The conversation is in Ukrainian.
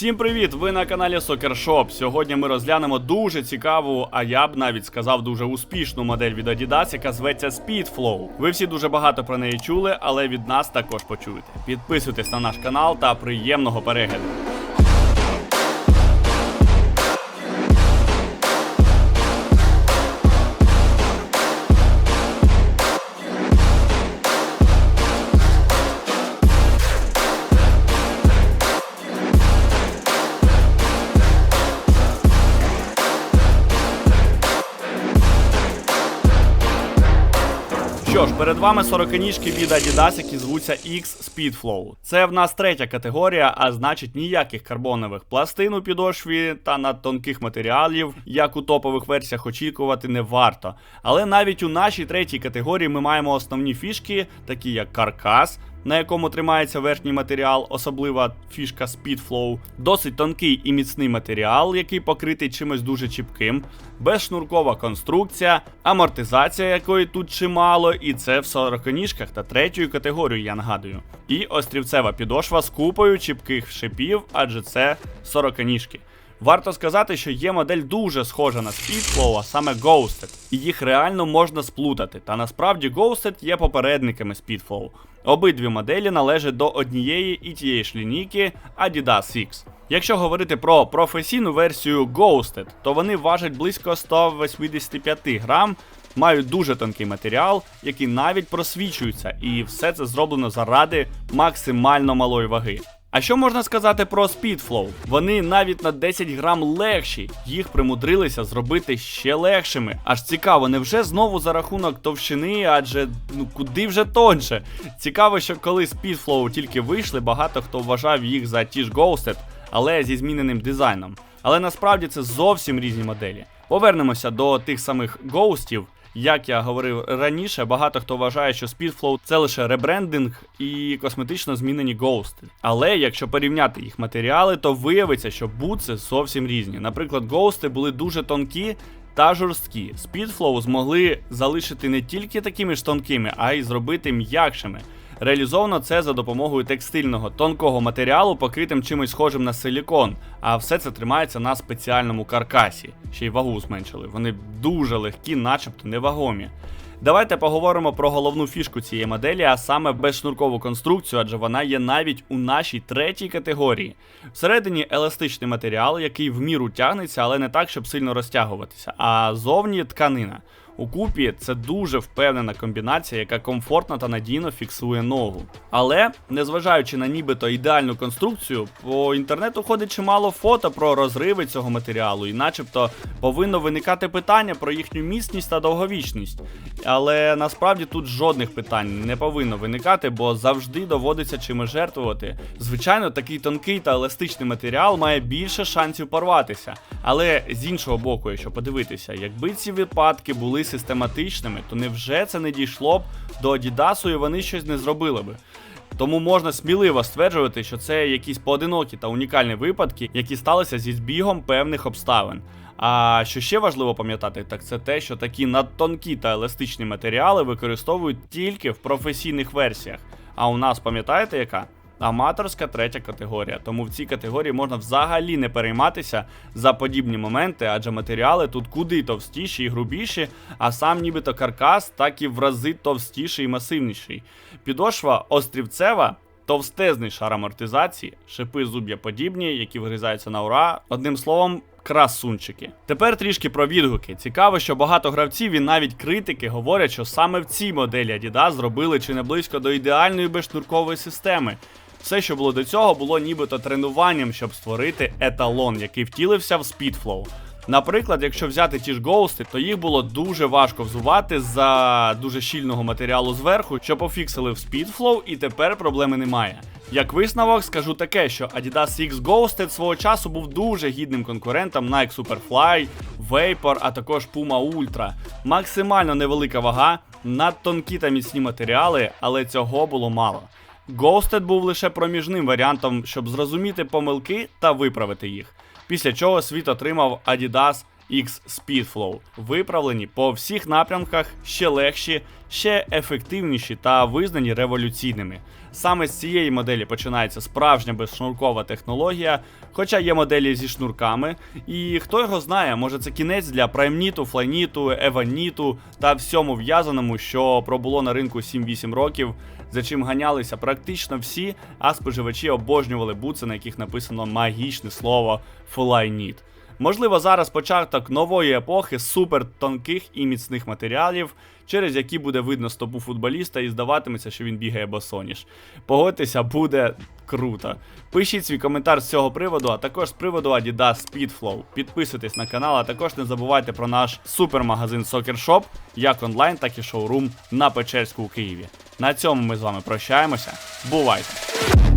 Всім привіт! Ви на каналі Soccer Shop. Сьогодні ми розглянемо дуже цікаву, а я б навіть сказав дуже успішну модель від Adidas, яка зветься Speedflow. Ви всі дуже багато про неї чули, але від нас також почуєте. Підписуйтесь на наш канал та приємного перегляду. Що ж, перед вами 40-ніжки від Adidas, які звуться X Speedflow. Це в нас третя категорія, а значить ніяких карбонових пластин у підошві та надтонких матеріалів, як у топових версіях очікувати не варто. Але навіть у нашій третій категорії ми маємо основні фішки, такі як каркас, на якому тримається верхній матеріал, особлива фішка Speedflow, досить тонкий і міцний матеріал, який покритий чимось дуже чіпким, безшнуркова конструкція, амортизація якої тут чимало, і це в 40-ніжках та третьою категорією, я нагадую. І острівцева підошва з купою чіпких шипів, адже це 40-ніжки. Варто сказати, що є модель дуже схожа на Speedflow, а саме Ghosted, і їх реально можна сплутати. Та насправді Ghosted є попередниками Speedflow. Обидві моделі належать до однієї і тієї ж лінійки Adidas X. Якщо говорити про професійну версію Ghosted, то вони важать близько 185 грам, мають дуже тонкий матеріал, який навіть просвічується, і все це зроблено заради максимально малої ваги. А що можна сказати про Speedflow? Вони навіть на 10 грам легші, їх примудрилися зробити ще легшими. Аж цікаво, невже знову за рахунок товщини, адже ну куди вже тонше. Цікаво, що коли Speedflow тільки вийшли, багато хто вважав їх за ті ж Ghosted, але зі зміненим дизайном. Але насправді це зовсім різні моделі. Повернемося до тих самих Ghostів. Як я говорив раніше, багато хто вважає, що Speedflow це лише ребрендинг і косметично змінені гоусти. Але якщо порівняти їх матеріали, то виявиться, що бутси зовсім різні. Наприклад, гоусти були дуже тонкі. Та жорсткі. Speedflow змогли залишити не тільки такими ж тонкими, а й зробити м'якшими. Реалізовано це за допомогою текстильного тонкого матеріалу, покритим чимось схожим на силікон, а все це тримається на спеціальному каркасі. Ще й вагу зменшили. Вони дуже легкі, начебто невагомі. Давайте поговоримо про головну фішку цієї моделі, а саме безшнуркову конструкцію, адже вона є навіть у нашій третій категорії. Всередині еластичний матеріал, який в міру тягнеться, але не так, щоб сильно розтягуватися, а зовні тканина. У купі це дуже впевнена комбінація, яка комфортно та надійно фіксує ногу. Але, незважаючи на нібито ідеальну конструкцію, по інтернету ходить чимало фото про розриви цього матеріалу, і начебто повинно виникати питання про їхню міцність та довговічність. Але насправді тут жодних питань не повинно виникати, бо завжди доводиться чимось жертвувати. Звичайно, такий тонкий та еластичний матеріал має більше шансів порватися. Але з іншого боку, якщо подивитися, якби ці випадки були систематичними, то невже це не дійшло б до Адідасу і вони щось не зробили би? Тому можна сміливо стверджувати, що це якісь поодинокі та унікальні випадки, які сталися зі збігом певних обставин. А що ще важливо пам'ятати, так це те, що такі надтонкі та еластичні матеріали використовують тільки в професійних версіях. А у нас пам'ятаєте яка? Аматорська третя категорія, тому в цій категорії можна взагалі не перейматися за подібні моменти, адже матеріали тут куди товстіші і грубіші, а сам нібито каркас, так і в рази товстіший і масивніший. Підошва острівцева. Товстезний шар амортизації, шипи зуб'я подібні, які вгризаються на ура. Одним словом, красунчики. Тепер трішки про відгуки. Цікаво, що багато гравців і навіть критики говорять, що саме в цій моделі Adidas зробили чи не близько до ідеальної безшнуркової системи. Все, що було до цього, було нібито тренуванням, щоб створити еталон, який втілився в Speedflow. Наприклад, якщо взяти ті ж гоусти, то їх було дуже важко взувати за дуже щільного матеріалу зверху, що пофіксили в Speedflow, і тепер проблеми немає. Як висновок, скажу таке, що Adidas X Ghosted свого часу був дуже гідним конкурентом Nike Superfly, Vapor, а також Puma Ultra. Максимально невелика вага, надтонкі та міцні матеріали, але цього було мало. Ghosted був лише проміжним варіантом, щоб зрозуміти помилки та виправити їх. Після чого світ отримав Adidas X Speedflow, виправлені по всіх напрямках, ще легші, ще ефективніші та визнані революційними. Саме з цієї моделі починається справжня безшнуркова технологія, хоча є моделі зі шнурками. І хто його знає, може це кінець для праймніту, флайніту, еваніту та всьому в'язаному, що пробуло на ринку 7-8 років, за чим ганялися практично всі, а споживачі обожнювали бутси, на яких написано магічне слово флайніт. Можливо, зараз початок нової епохи супер тонких і міцних матеріалів, через які буде видно стопу футболіста і здаватиметься, що він бігає босоніж. Погодьтеся, буде круто. Пишіть свій коментар з цього приводу, а також з приводу Adidas Speedflow. Підписуйтесь на канал, а також не забувайте про наш супермагазин Soccer Shop, як онлайн, так і шоурум на Печерську у Києві. На цьому ми з вами прощаємося. Бувайте!